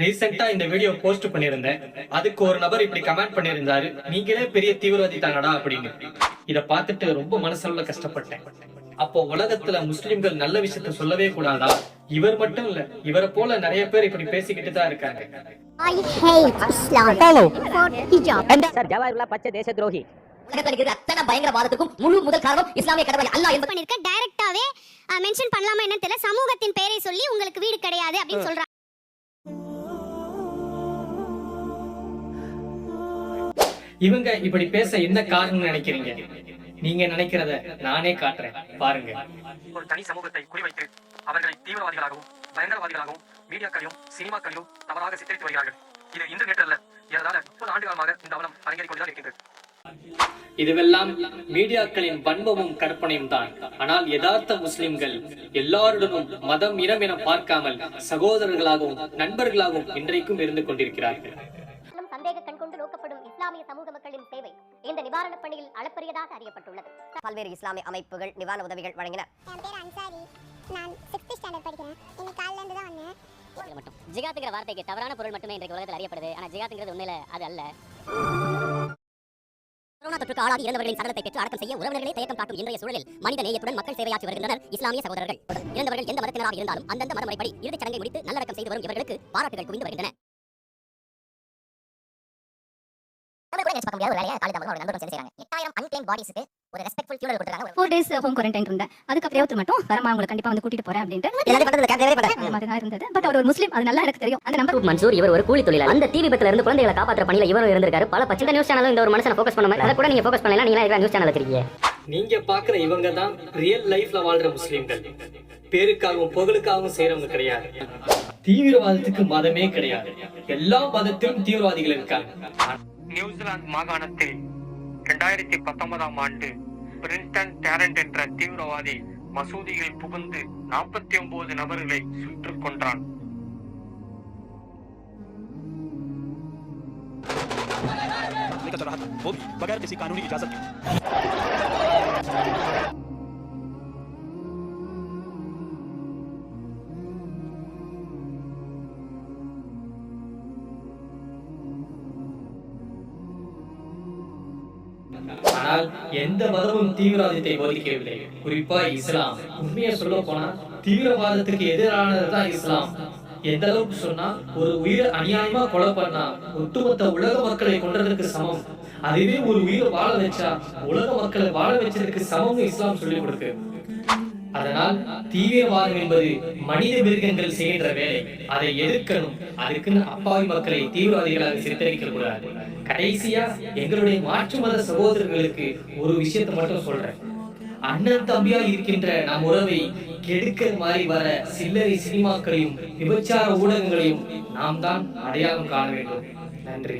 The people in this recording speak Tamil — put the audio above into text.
ரீசெண்டா இந்த வீடியோ போஸ்ட் பண்ணியிருந்தேன். அதுக்கு ஒரு நபர் இப்படி கமெண்ட் பண்ணியிருந்தாரு. நீங்களே பெரிய தீவிரவாதி தானடா அப்படின்னு. இத பார்த்துட்டு ரொம்ப மனசளவுல கஷ்டப்பட்டேன். அப்போ உலகத்துல முஸ்லிம்கள் நல்ல விஷயத்த சொல்லவே கூடாதா? இவர் மட்டும் இல்ல இவரை போல நிறைய பேர் இப்படி பேசிக்கிட்டு தான் இருக்காங்க. I hate Islam. Follow. For hijab. Sir ஜவாஹர்லா பச்சை தேச துரோகி. உலகத்துல இருக்கிற அத்தனை பயங்கரவாதத்துக்கும் முழு முதல் காரணம் இஸ்லாமிய கடவுள். அல்லாஹ் என்பது பண்ணிருக்க டைரக்டாவே மென்ஷன் பண்ணலாமா என்னன்னு தெரியல. சமூகத்தின் பெயரை சொல்லி உங்களுக்கு வீடு கிடையாது அப்படின்னு சொல்றாங்க இவங்க இப்படி பேச என்ன காரணம் நினைக்கிறீங்க? நீங்க நினைக்கிறத நானே காட்டுறேன். பாருங்க. ஒரு தனி சமூகத்தை குறிவைத்து அவர்களை தீவிரவாதிகளாகவும் பயங்கரவாதிகளாகவும் மீடியாக்களையும் சினிமாக்களையும் தவறாக சித்தரித்து வருகிறார்கள். இது இன்று நேற்று அல்ல ஏறதாழ முப்பது ஆண்டு காலமாக இந்த அவலம் அரங்கேறிக் கொண்டுதான் இருக்கின்றது. இதுவெல்லாம் மீடியாக்களின் வன்மமும் கற்பனையும் தான். ஆனால் யதார்த்த முஸ்லிம்கள் எல்லாருடனும் மதம் இனம் என பார்க்காமல் சகோதரர்களாகவும் நண்பர்களாகவும் இன்றைக்கும் இருந்து கொண்டிருக்கிறார்கள். இஸ்லாமிய சமூக மக்களின் சேவை இந்த நிவாரண பணியில் அளப்பரியதாக அறியப்பட்டுள்ளது. பல்வேறு இஸ்லாமிய அமைப்புகள் நிவாரண உதவிகள் வழங்கின. என் பேர் அன்சாரி. நான் சிக்ஸ்த் ஸ்டாண்டர்ட் படிக்கிறேன். இன்னைக்கு காலையில இருந்து தான் வந்தேன். மட்டும். ஜிகாத்துங்கிற வார்த்தைக்கு தவறான பொருள் மட்டுமே இன்றைக்கு உலகத்தில் அறியப்படுது. ஆனா ஜிகாத்துங்கிறது உண்மையில அது அல்ல. கொரோனா தொற்றுக்கு ஆளாகி இறந்தவர்களின் சடலத்தை பெற்று அடக்கம் செய்ய உறவினர்களே தயக்கம் காட்டும் இன்றைய சூழலில் மனித நேயத்துடன் மக்கள் சேவையாற்றி வருகின்றனர் இஸ்லாமிய சகோதரர்கள். இறந்தவர்கள் எந்த மதத்தினராக இருந்தாலும் அந்தந்த மத முறைப்படி இறுதிச் சடங்கை முடித்து நல்லடக்கம் செய்து வரும் இவர்களுக்கு பாராட்டுகள் குவிந்து வருகின்றன. கூட நினைச்சு பார்க்க முடியாத ஒரு வேலையை காலை தமிழ் நண்பர்கள் சேர்ந்து செய்றாங்க. எட்டாயிரம் அன்கிளைம் பாடிஸ்க்கு ஒரு ரெஸ்பெக்ட்ஃபுல் ஃபியூனல் கொடுத்துருக்காங்க ஃபோர் டேஸ் ஹோம் குவாரண்டைன் இருந்தேன். அதுக்கப்புறம் ஒருத்தர் மட்டும் வரமா உங்களை கண்டிப்பா வந்து கூட்டிட்டு போறேன் அப்படின்ட்டு. எல்லாரும் பண்றது கேட்கவே அந்த மாதிரி தான் இருந்தது. பட் அவர் ஒரு முஸ்லீம் அது நல்லா எனக்கு தெரியும். அந்த நம்பர் மன்சூர் இவர் ஒரு கூலி தொழிலாளர் அந்த விபத்துல இருந்து குழந்தைகளை காப்பாற்ற பணியில இவரும் இருந்திருக்காரு. பல பச்சை நியூஸ் சேனலும் இந்த ஒரு மனுஷனை ஃபோக்கஸ் பண்ண மாதிரி அதை கூட நீங்க ஃபோக்கஸ் பண்ணலாம் நீங்க நியூஸ் சேனல் வச்சிருக்கீங்க நீங்க பாக்குற இவங்க தான் ரியல் லைஃப்ல வாழ்ற முஸ்லிம்கள். பேருக்காகவும் புகழுக்காகவும் செய்யறவங்க கிடையாது. தீவிரவாதத்துக்கு மதமே கிடையாது. எல்லா மதத்திலும் தீவிரவாதிகள் இருக்காங்க. நியூசிலாந்து மாகாணத்தில் இரண்டாயிரத்தி பத்தொன்பதாம் ஆண்டு பிரின்ஸ்டன் டேரண்ட் என்ற தீவிரவாதி மசூதியில் புகுந்து நாற்பத்தி ஒன்பது நபர்களை சுட்டுக் கொன்றான் निकल रहा था वो भी बगैर किसी कानूनी इजाजत के ஆனால் எந்த மதமும் தீவிரவாதத்தை போதிக்கவில்லை. குறிப்பா இஸ்லாம். உண்மையை சொல்ல போனா தீவிரவாதத்துக்கு எதிரானதுதான் இஸ்லாம். எந்த அளவுக்கு சொன்னா ஒரு உயிர் அநியாயமா கொலை பண்ணா ஒட்டுமொத்த உலக மக்களை கொன்றதுக்கு சமம். அதுவே ஒரு உயிரை வாழ வச்சா உலக மக்களை வாழ வச்சதுக்கு சமம்னு இஸ்லாம் சொல்லி கொடுக்கு. அதனால் தீவிரவாதம் என்பது மனித மிருகங்கள் செய்கின்ற வேலை. அதை எதிர்க்கணும். அதுக்குன்னு அப்பாவி மக்களை தீவிரவாதிகளாக சித்தரிக்க கூடாது கடைசியா எங்களுடைய மாற்று மத சகோதரர்களுக்கு ஒரு விஷயத்தை மட்டும் சொல்றேன். அண்ணன் தம்பியா இருக்கின்ற நம் உறவை கெடுக்கிற மாதிரி வர சில்லறை சினிமாக்களையும் விபச்சார ஊடகங்களையும் நாம் தான் அடையாளம் காண வேண்டும். நன்றி.